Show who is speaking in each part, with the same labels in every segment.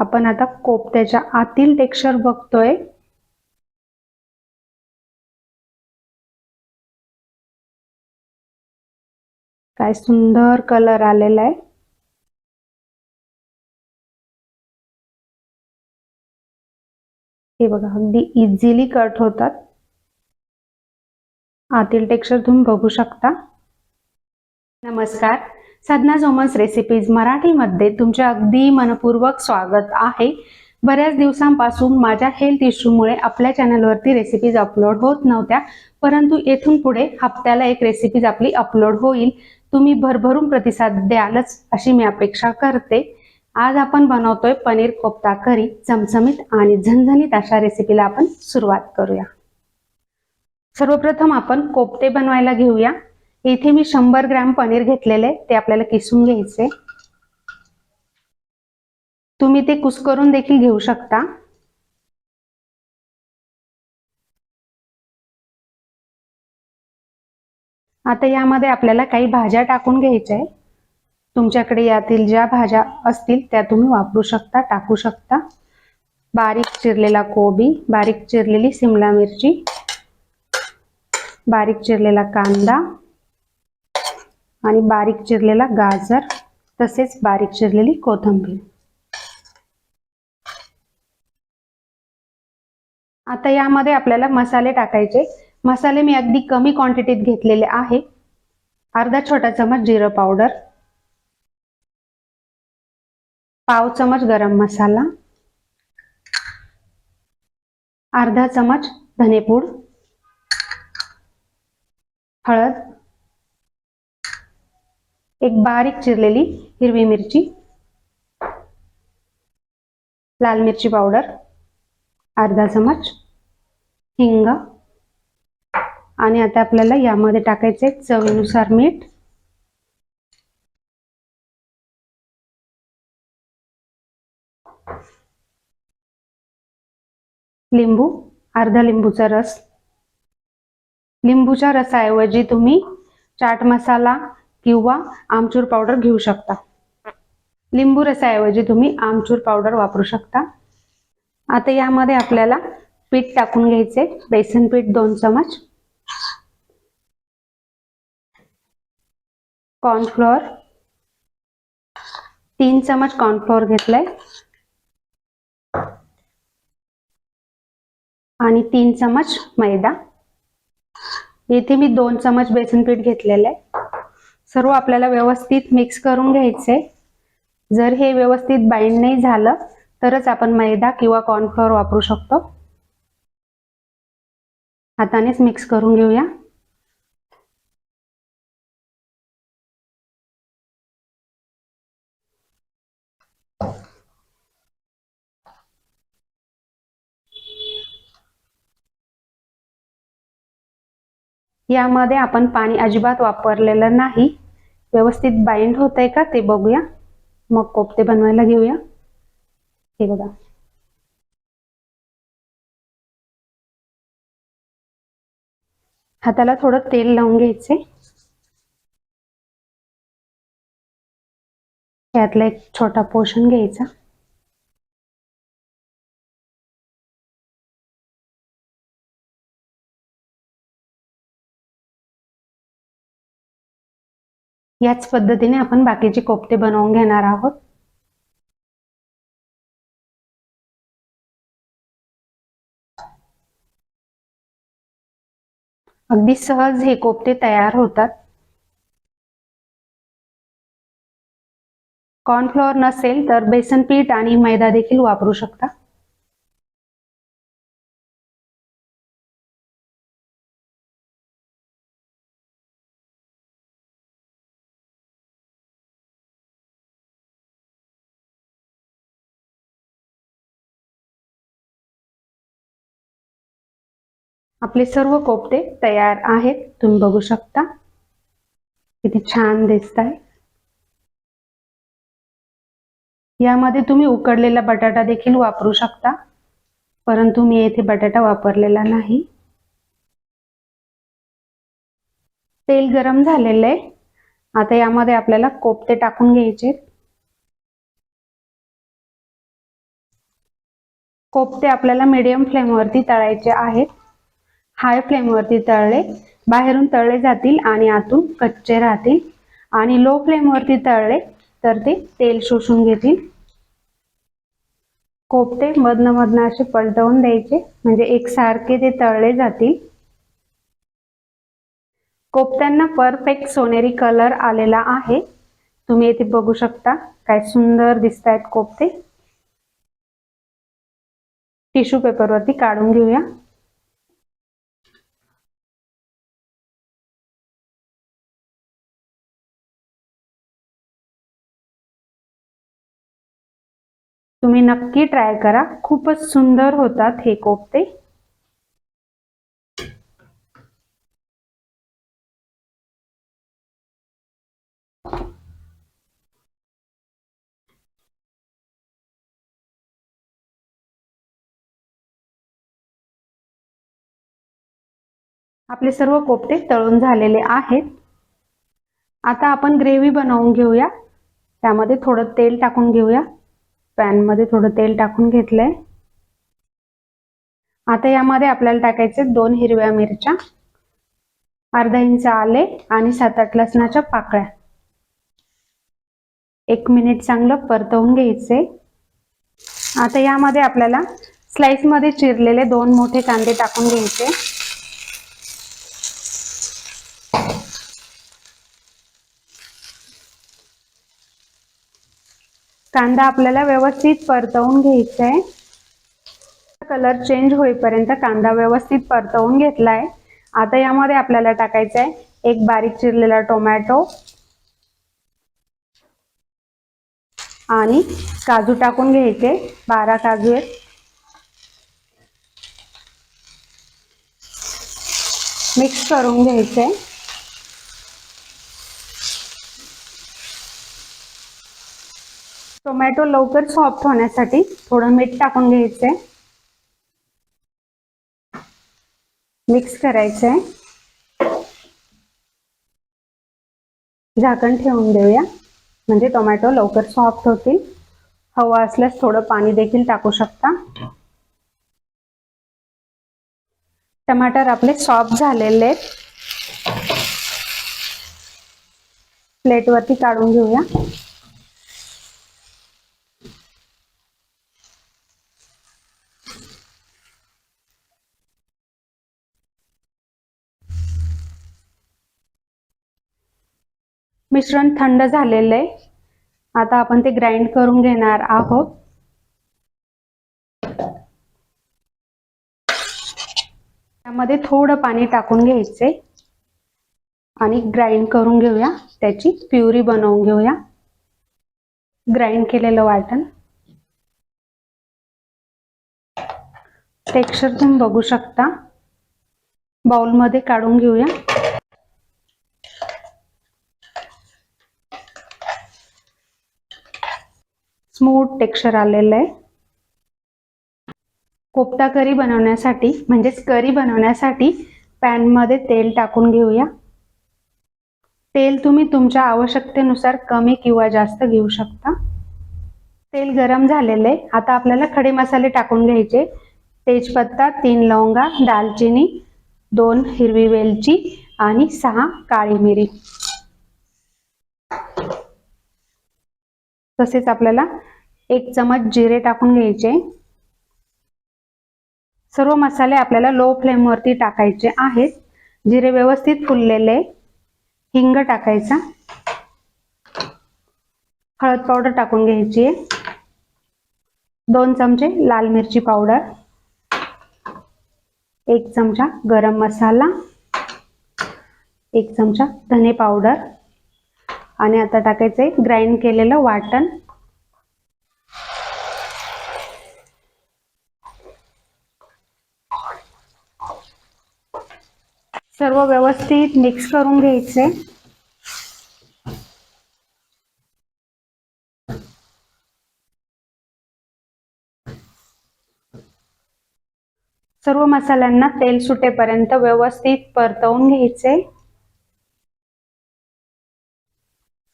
Speaker 1: आपण आता कोपत्याच्या आतील टेक्स्चर बघतोय. काय सुंदर कलर आलेला आहे. हे बघा अगदी इझिली कट होतात. आतील टेक्स्चर तुम्ही बघू शकता. नमस्कार. साधना झोमस रेसिपीज मराठीमध्ये तुमचे अगदी मनपूर्वक स्वागत आहे. बऱ्याच दिवसांपासून माझ्या हेल्थ इश्यूमुळे आपल्या चॅनलवरती रेसिपीज अपलोड होत नव्हत्या परंतु येथून पुढे हप्त्याला एक रेसिपीज आपली अपलोड होईल. तुम्ही भरभरून प्रतिसाद द्यालच अशी मी अपेक्षा करते. आज आपण बनवतोय पनीर कोफ्ता करी चमचमीत आणि झणझणीत अशा रेसिपीला आपण सुरुवात करूया. सर्वप्रथम आपण कोफ्ते बनवायला घेऊया. इथे मी शंभर ग्रॅम पनीर घेतलेले ते आपल्याला किसून घ्यायचे. तुम्ही ते कुस्करून देखील घेऊ शकता. आता यामध्ये आपल्याला काही भाज्या टाकून घ्यायच्या तुमच्याकडे यातील ज्या भाज्या असतील त्या तुम्ही वापरू शकता टाकू शकता. बारीक चिरलेला कोबी बारीक चिरलेली सिमला मिरची बारीक चिरलेला कांदा आणि बारीक चिरलेला गाजर तसेच बारीक चिरलेली कोथिंबीर. आता यामध्ये आपल्याला मसाले टाकायचे. मसाले मी अगदी कमी क्वांटिटीत घेतलेले आहे. अर्धा छोटा चमच जिरं पावडर पाव चमच गरम मसाला अर्धा चमच धनेपूड हळद एक बारीक चिरलेली हिरवी मिरची लाल मिरची पावडर अर्धा चमच हिंग आणि आता आपल्याला यामध्ये टाकायचे चवीनुसार मीठ लिंबू अर्धा लिंबूचा रस. लिंबूच्या रसाऐवजी तुम्ही चाट मसाला किंवा आमचूर पावडर घेऊ शकता. लिंबू रसाऐवजी तुम्ही आमचूर पावडर वापरू शकता. आता यामध्ये आपल्याला पीठ टाकून घ्यायचे. बेसन पीठ दोन चमच. कॉर्नफ्लोअर तीन चमच कॉर्नफ्लोअर घेतलाय. आणि तीन चमच मैदा. येथे मी दोन चमच बेसन पीठ घेतलेलं आहे. सर्व आपल्याला व्यवस्थित मिक्स करून घ्यायचे. जर हे व्यवस्थित बाइंड नाही झालं तरच आपण मैदा किंवा कॉर्नफ्लोअर वापरू शकतो. हातानेच मिक्स करून घेऊया. यामध्ये आपण पाणी अजिबात वापरलेलं नाही. व्यवस्थित बाइंड होत आहे का ते बघूया. मग कोपते बनवायला घेऊया. हे बघा. हाताला थोडं तेल लावून घ्यायचे यातला एक छोटा पोर्शन घ्यायचा. याच पद्धतीने आपण बाकीचे कोफ्ते बनवून घेणार आहोत. अगदी सहज हे कोफ्ते तयार होतात. कॉर्नफ्लॉवर नसेल तर बेसन पीठ आणि मैदा देखील वापरू शकता. आपले सर्व कोपते तयार आहेत. तुम्ही बघू शकता. किती छान दिसत आहे यामध्ये तुम्ही उकडलेला बटाटा देखील वापरू शकता. परंतु मी येथे बटाटा वापरलेला नाही. तेल गरम झालेलं आहे. आता यामध्ये आपल्याला कोपते टाकून घ्यायचे कोपते आपल्याला मीडियम फ्लेमवरती तळायचे आहेत. हाय फ्लेमवरती तळले बाहेरून तळले जातील आणि आतून कच्चे राहतील. आणि लो फ्लेमवरती तळले तर ते तेल शोषून घेतील. कोपते मधनं मधनं असे पलटवून द्यायचे म्हणजे एकसारखे ते तळले जातील. कोपत्यांना परफेक्ट सोनेरी कलर आलेला आहे. तुम्ही येथे बघू शकता काय सुंदर दिसत आहेत कोपते. टिश्यू पेपरवरती काढून घेऊया. तुम्ही नक्की ट्राय करा. खूपच सुंदर होतात हे कोफ्ते. आपले सर्व कोफ्ते तळून झालेले आहेत. आता आपण ग्रेव्ही बनवून घेऊया. त्यामध्ये थोडं तेल टाकून घेऊया. पॅनमध्ये थोडं तेल टाकून घेतलंय. आता यामध्ये आपल्याला टाकायचे दोन हिरव्या मिरच्या अर्धा इंच आले आणि सात आठ लसणाच्या पाकळ्या. एक मिनिट चांगलं परतवून घ्यायचे. आता यामध्ये आपल्याला स्लाइसमध्ये चिरलेले दोन मोठे कांदे टाकून घ्यायचे. कांदा आपल्याला व्यवस्थित परतवून घ्यायचा आहे कलर चेंज होईपर्यंत कांदा व्यवस्थित परतवून घेतलाय. आता यामध्ये आपल्याला टाकायचं आहे एक बारीक चिरलेला टोमॅटो. आणि काजू टाकून घ्यायचे बारा काजू आहेत. मिक्स करून घ्यायचे टोमॅटो लवकर सॉफ्ट होण्यासाठी थोडं मीठ टाकून घ्यायचंय. मिक्स करायचंय. झाकण ठेवून देऊया. म्हणजे टोमॅटो लवकर सॉफ्ट होतील. हवा असल्यास थोडं पाणी देखील टाकू शकता. टमाटर आपले सॉफ्ट झालेले आहेत. प्लेटवरती काढून घेऊया. मिश्रण थंड झालेलं आहे. आता आपण ते ग्राइंड करून घेणार आहोत. त्यामध्ये थोडं पाणी टाकून घ्यायचे. आणि ग्राइंड करून घेऊया. त्याची प्युरी बनवून घेऊया. ग्राइंड केलेलं वाटण. टेक्स्चर तुम्ही बघू शकता. बाउलमध्ये काढून घेऊया. स्मूथ टेक्स्चर आलेलं आहे. कोफ्ता करी बनवण्यासाठी म्हणजेच करी बनवण्यासाठी पॅनमध्ये तेल टाकून घेऊया. तेल तुम्ही तुमच्या आवश्यकतेनुसार कमी किंवा जास्त घेऊ शकता. तेल गरम झालेलं आहे. आता आपल्याला खडे मसाले टाकून घ्यायचे. तेजपत्ता तीन लवंगा दालचिनी दोन हिरवी वेलची आणि सहा काळी मिरी. तसेच आपल्याला एक चमच जिरे टाकून घ्यायचे. सर्व मसाले आपल्याला लो फ्लेमवरती टाकायचे आहेत. जिरे व्यवस्थित फुललेले. हिंग टाकायचा. हळद पावडर टाकून घ्यायची. दोन चमचे लाल मिरची पावडर. एक चमचा गरम मसाला. एक चमचा धने पावडर. आणि आता टाकायचं आहे ग्राइंड केलेलं वाटण. सर्व व्यवस्थित मिक्स करून घ्यायचे. सर्व मसाल्यांना तेल सुटेपर्यंत व्यवस्थित परतवून घ्यायचे.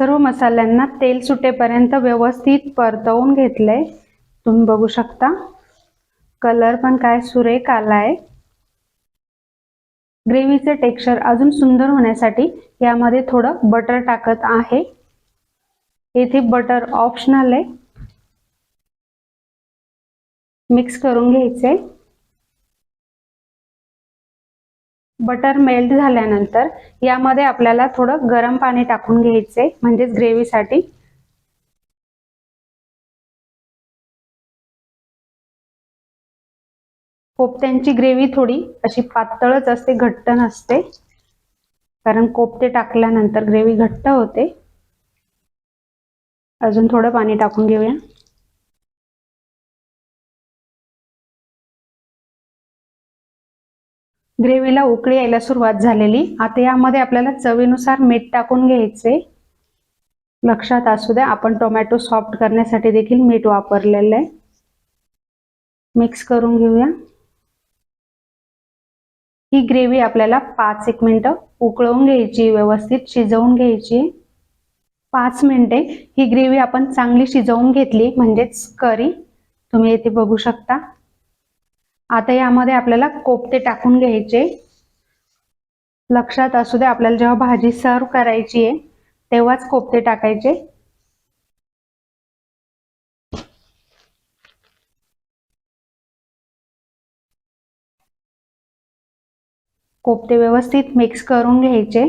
Speaker 1: सर्व मसाल्यांना तेल सुटेपर्यंत व्यवस्थित परतवून घेतलंय. तुम्ही बघू शकता. कलर पण काय सुरेख आलाय. ग्रेव्हीचे टेक्स्चर अजून सुंदर होण्यासाठी यामध्ये थोडं बटर टाकत आहे. येथे बटर ऑप्शनल आहे. मिक्स करून घ्यायचे बटर मेल्ट झाल्यानंतर यामध्ये आपल्याला थोडं गरम पाणी टाकून घ्यायचे म्हणजेच ग्रेव्हीसाठी. कोफ्त्यांची ग्रेव्ही थोडी अशी पातळच असते घट्ट नसते. कारण कोफ्ते टाकल्यानंतर ग्रेव्ही घट्ट होते. अजून थोडं पाणी टाकून घेऊया. ग्रेव्हीला उकळी यायला सुरुवात झालेली. आता यामध्ये आपल्याला चवीनुसार मीठ टाकून घ्यायचे. लक्षात असू द्या आपण टोमॅटो सॉफ्ट करण्यासाठी देखील मीठ वापरलेलं आहे. मिक्स करून घेऊया. ही ग्रेव्ही आपल्याला पाच एक मिनटं उकळवून घ्यायची व्यवस्थित शिजवून घ्यायची. पाच मिनिटे ही ग्रेव्ही आपण चांगली शिजवून घेतली म्हणजेच करी तुम्ही येथे बघू शकता. आता यामध्ये आपल्याला कोपते टाकून घ्यायचे. लक्षात असू दे आपल्याला जेव्हा भाजी सर्व करायची आहे तेव्हाच कोपते टाकायचे. कोपते व्यवस्थित मिक्स करून घ्यायचे.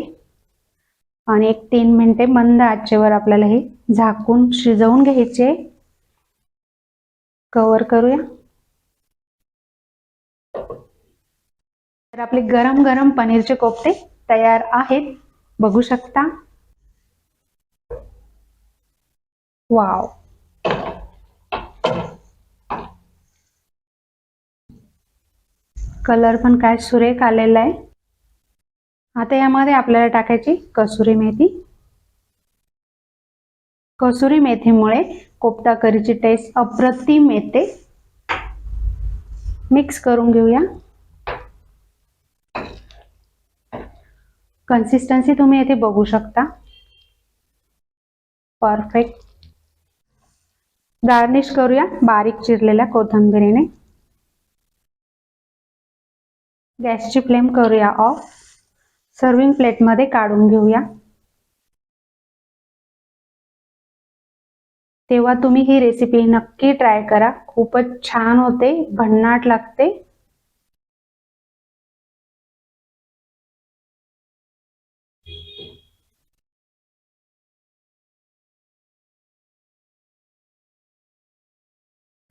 Speaker 1: आणि एक तीन मिनिटे मंद आचेवर आपल्याला हे झाकून शिजवून घ्यायचे. कवर करूया. तर आपले गरम गरम पनीरचे कोफ्ते तयार आहेत. बघू शकता. वाव. कलर पण काय सुरेख आलेला आहे. आता यामध्ये आपल्याला टाकायची कसुरी मेथी. कसुरी मेथीमुळे कोफ्ता करीची टेस्ट अप्रतिम येते. मिक्स करून घेऊया. कन्सिस्टन्सी तुम्ही येथे बघू शकता. परफेक्ट गार्निश करूया बारीक चिरलेल्या कोथिंबिरीने. गॅसची फ्लेम करूया ऑफ सर्विंग प्लेटमध्ये काढून घेऊया. तेव्हा तुम्ही ही रेसिपी नक्की ट्राय करा. खूपच छान होते भन्नाट लागते.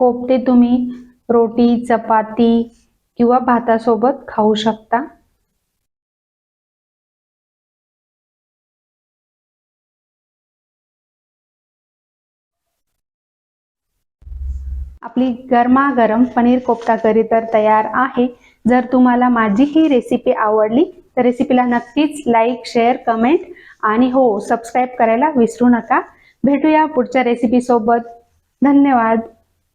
Speaker 1: पोपटे तुम्ही रोटी चपाती किंवा भातासोबत खाऊ शकता. आपली गरमागरम पनीर कोफ्ता करी तर तयार आहे. जर तुम्हाला माझी ही रेसिपी आवडली तर रेसिपीला नक्कीच लाईक शेअर कमेंट आणि हो सबस्क्राईब करायला विसरू नका. भेटूया पुढच्या रेसिपीसोबत धन्यवाद.